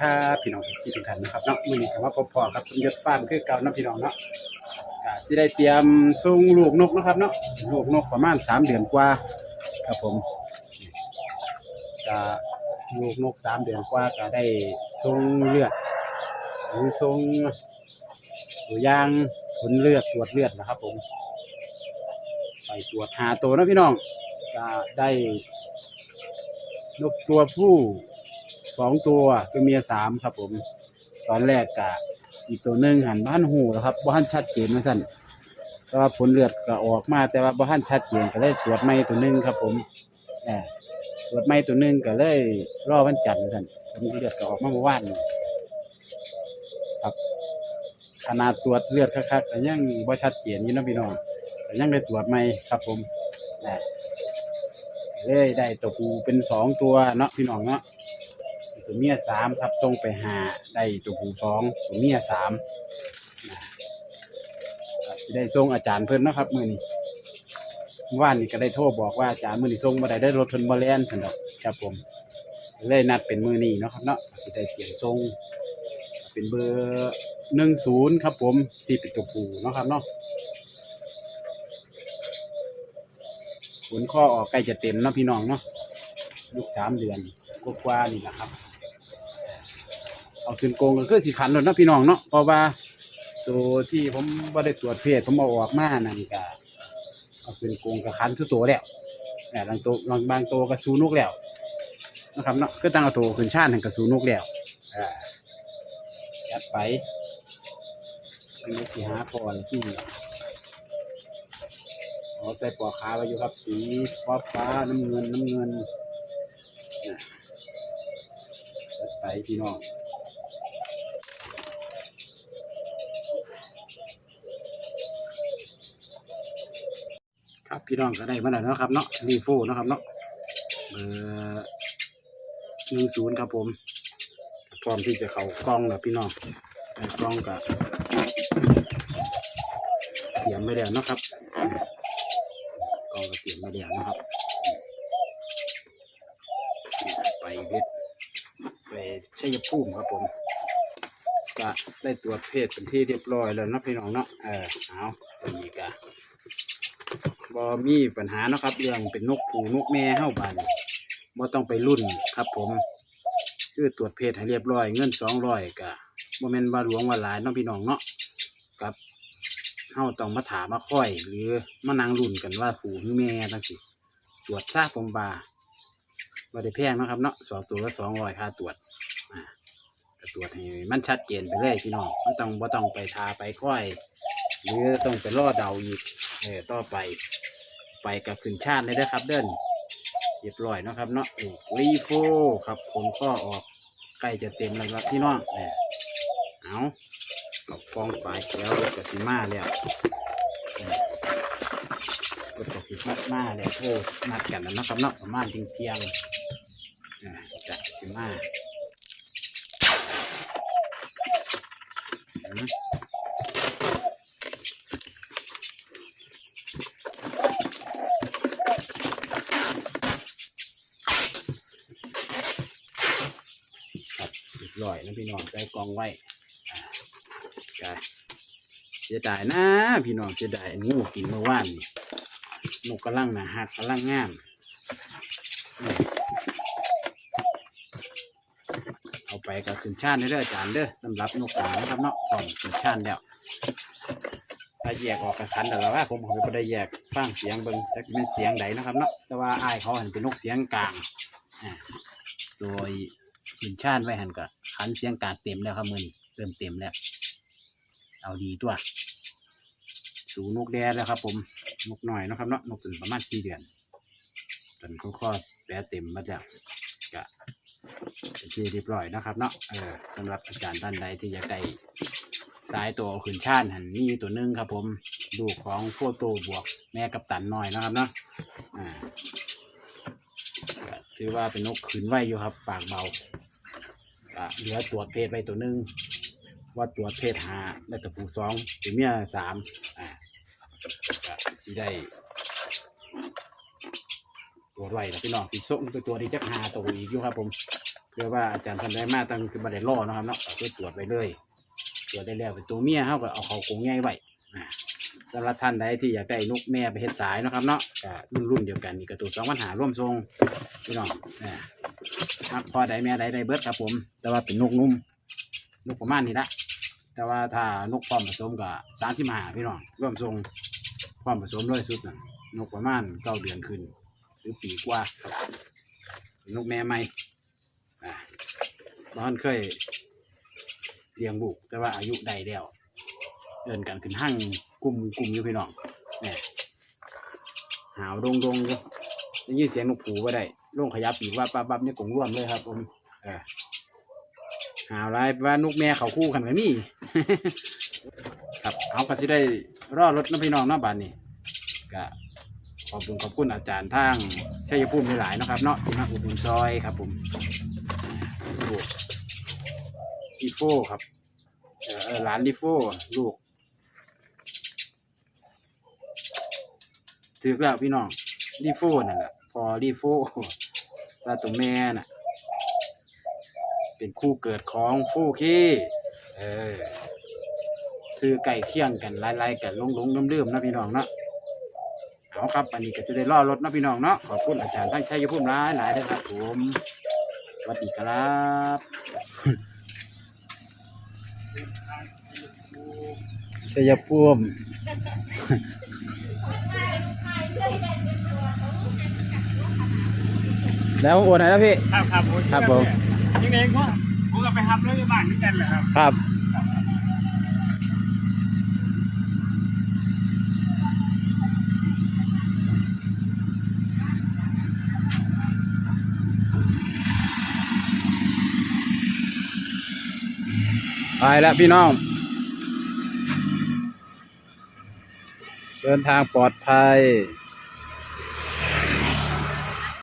ครับพี่น้องทุกท่านทุกท่านนะครับเนาะมื้อนี้ก็มาพบพอกับสมยศฟาร์มคือเก่าเนาะพี่น้องเนาะก็สิได้เตรียมส่งลูกนกนะครับเนาะลูกนกประมาณสามเดือนกว่าครับผมก็ลูกนกสามเดือนกว่าก็ได้ส่งเลือดหรือส่งตัวย่างผลเลือดตรวจเลือดนะครับ ผม ไปตรวจหาตัวนะพี่น้องก็ได้นกตัวผู้ สองตัวตัวเมียสามครับ ผม ตอนแรกกะอีกตัวหนึ่งหันบ้านหูครับบ้านชัดเจนมาสั่นแต่ว่าผลเลือดก็ออกมาแต่ว่าบ้านชัดเจนก็เลยตรวจไม่ตัวหนึ่งครับ ผมแอบตรวจไม่ตัวหนึ่งก็เลยรอวันจันทร์มาสั่นผลเลือดก็ออกมาเมื่อวานครับขนาดตรวจเลือดคักๆแต่ยังบ่ชัดเจนอยู่นะพี่น้องแต่ยังได้ตรวจไม่ครับ ผมแอบเลยได้ตัวผู้เป็นสองตัวเนาะพี่น้องเนาะ ตัวเมียสามครับส่งไปหาได้ตัวผู้สองตัวเมียสามนะครับสิได้ส่งอาจารย์เพิ่นเนาะครับมือนี้เมื่อว่านนี่ก็ได้โทรบอกว่าอาจารย์มือนี้ส่งบ่ได้ได้รถเพิ่นบ่แลนเพิ่นดอกครับผมเลยนัดเป็นมือนี้เนาะครับเนาะสิได้เขียนส่งเป็นเบอร์หนึ่งศูนย์ครับ ผมที่เป็นตัวผู้เนาะครับเนาะขนข้อออกใกล้จะเต็มเนาะพี่น้องเนาะลูกสามเดือนกว่าๆนี่แหละครับ เอาขึ้นโกงก็คือสีขันเลยเนาะพี่น้องเนาะเพราะว่าตัวที่ผมบ่ได้ตรวจเพศผมเอาออกมานั่นก็เอาขึ้นโกงกับขันสุดตัวแล้วแต่บางตัวบางบางตัวก็สูนกแล้วนะครับเนาะก็ตั้งเอาตัวขึ้นชาติถึงกับสูนกแล้วอ่าจัดไปนนี้สีหาพอลที่เอาใส่ปอกขาไว้อยู่ครับ สีฟ้าฟ้าน้ำเงินน้ำเงินนะจัดไปพี่น้อง ครับพี่น้องก็ได้มาแล้วนะครับเนาะรีโฟนะครับเนาะเบอร์หนึ่งศูนย์ครับผมพร้อมที่จะเข้ากล้องแล้วพี่น้องกล้องกับเตรียมไม่แล้วนะครับกล้องกระเทียมมาเดียวนะครับไปเวทไปชัยภูมิครับผมก็ได้ตรวจเพศเป็นที่เรียบร้อยแล้วนะพี่น้องเนาะเออเอาตัวนี้ก็ บอมีปัญหาเนาะครับ เรื่องเป็นนกผูนกแม่เฮ้าบานบ่ต้องไปรุ่นครับ ผม คือตรวจเพศให้เรียบร้อย เงินสองร้อยก็บ่แม่นว่าหลวงว่าหลายเนาะพี่น้องเนาะกับเฮาต้องมาถามมาค่อย หรือมานั่งรุ่นกันว่าผูหรือแม่ตั้งสิตรวจทราบผมบาบ่ได้แพงเนาะครับเนาะสองตัวละสองร้อยค่าตรวจอ่าก็ตรวจให้มันชัดเจนไปเลยพี่น้องไม่ต้องบ่ต้องไปทาไปค่อย หรือต้องไปรอเดาอีกเออต่อไป ไปกับขึ้นชาติเลยนะครับ เดินเรียบร้อยนะครับเนาะนี่รีโฟครับขนข้อออกใกล้จะเต็มแล้วครับพี่น้องเนี่ยเอากับกองปลายแล้วรถกสิมาแล้วอืมรถกสิมามาแล้วโอ้นัดกันแล้วนะครับเนาะประมาณเที่ยงเที่ยงๆอ่าจะสิมาอืมครับเร้อยนะพี่น้องใส่กองไว้ก็เสียดายนะพี่น้องเสียดายงูกินเมื่อวานนี่นกกระลังนะหักกระลังงามเอาไปกับขึ้นชาติเด้ออาจารย์เด้อสำหรับนกกานะครับเนาะของขึ้นชาติแล้วถ้าแยกออกกันขันแต่ละว่าผมผมก็ได้แยกฟังเสียงเบิ่งแต่เป็นเสียงใดนะครับเนาะแต่ว่าอายเขาเหันเป็นนกเสียงกลางอ่าโดย ขึ้นชาติไว้หันกับขันเสียงกางเต็มแล้วครับมือนเริ่มเต็มแล้ว เอาดีตัว สูนกแดดแล้วครับ ผมนกหน่อยนะครับเนาะนกถึงประมาณสี่เดือนตอนเขาคลอดแปะเต็มมาจากกะเป็นที่เรียบร้อยนะครับ เนาะเออสำหรับอาจารย์ท่านใดที่อยากได้สายตัวขึ้นชาติหันนี่ตัวหนึงครับ ผมลูของโฟโตบวกแม่กับตันหน่อยนะครับเนาะอ่าถือว่าเป็นนกขืนไว้อยู่ครับ ปากเบา ก็เหลือตรวเพศไว้ตัวหนึ่งว่าตัวเพศหาได้ตะปูสองตัวเมียสามอ่าก็สีได้ตัวจไว้แล้วพี่น้องสีส้มตัวตัวดีจักหาตัวอีกอยู่ครับผมเพื่อว่าอาจารย์ท่านได้มาตั้งคือบัตรล่อนะครับเนาะก็คือตรวจไปเลยตรวจได้แล้วเป็นตัวเมียเขาก็เอาเขากงง่ายไว้อ่าสำหรับท่านใดที่อยากได้นกแม่ไปเฮ็ดสายนะครับเนาะก็รุ่นรุ่นเดียวกันนี่ก็ตัวสองปัญหาร่วมทรงพี่น้อง หักพอใดแม่ใดได้เบิดครับผม แต่ว่าเป็นนกนุ่มนกประมาณนี้ละแต่ว่าถ้านกพร้อมผสมก็สามสิบห้าพี่น้องร่วมทรงพร้อมผสมเลยสุดนะนกประมาณเก้าเดือนขึ้น หรือปีกว่าครับนกแม่ใหม่อ่าบ้านเคยเลี้ยงบุก แต่ว่าอายุได้แล้วเดินกันขึ้นห้างกลุ่มกลุ่มอยู่พี่น้องเนี่ยหาวดงดงอยู่ได้ยินเสียงนกผูว่าได้ ลงขยับปีกว่าปั๊บปั๊บนี่กงร่วมเลยครับ ผมเออหาวไรว่านกแม่เขาคู่กันกับนี่ ครับเอาก็สิได้รอดรถน้ำพี่น้องเนาะบ้านนี้ก็ขอบคุณขอบคุณอาจารย์ทางชัยภูมิหลายๆนะครับ เนาะที่มาอุดหนุนซอยครับ ผมลูกดีโฟครับเออหลานดีโฟลูกถือแล้วพี่น้องดีโฟนั่นแหละพอดีโฟ ตาตัวแม่น่ะ เป็นคู่เกิดของโฟเคเออซื้อไก่เคี่ยงกันไล่ๆกันลงๆเลื่มๆนะพี่น้องเนาะเอาครับอันนี้ก็จะได้รอรถนะพี่น้องเนาะขอบคุณอาจารย์ทั้งชัยภูมิร้ายหลายเลยครับผมสวัสดีครับชัยภูมิ แล้วโอนไหนแล้วพี่ ครับครับครับผม ยังไงก็ผมก็ไปทำเรื่องบ้านด้วยกันแหละครับ ครับ ไปแล้วพี่น้อง เดินทางปลอดภัย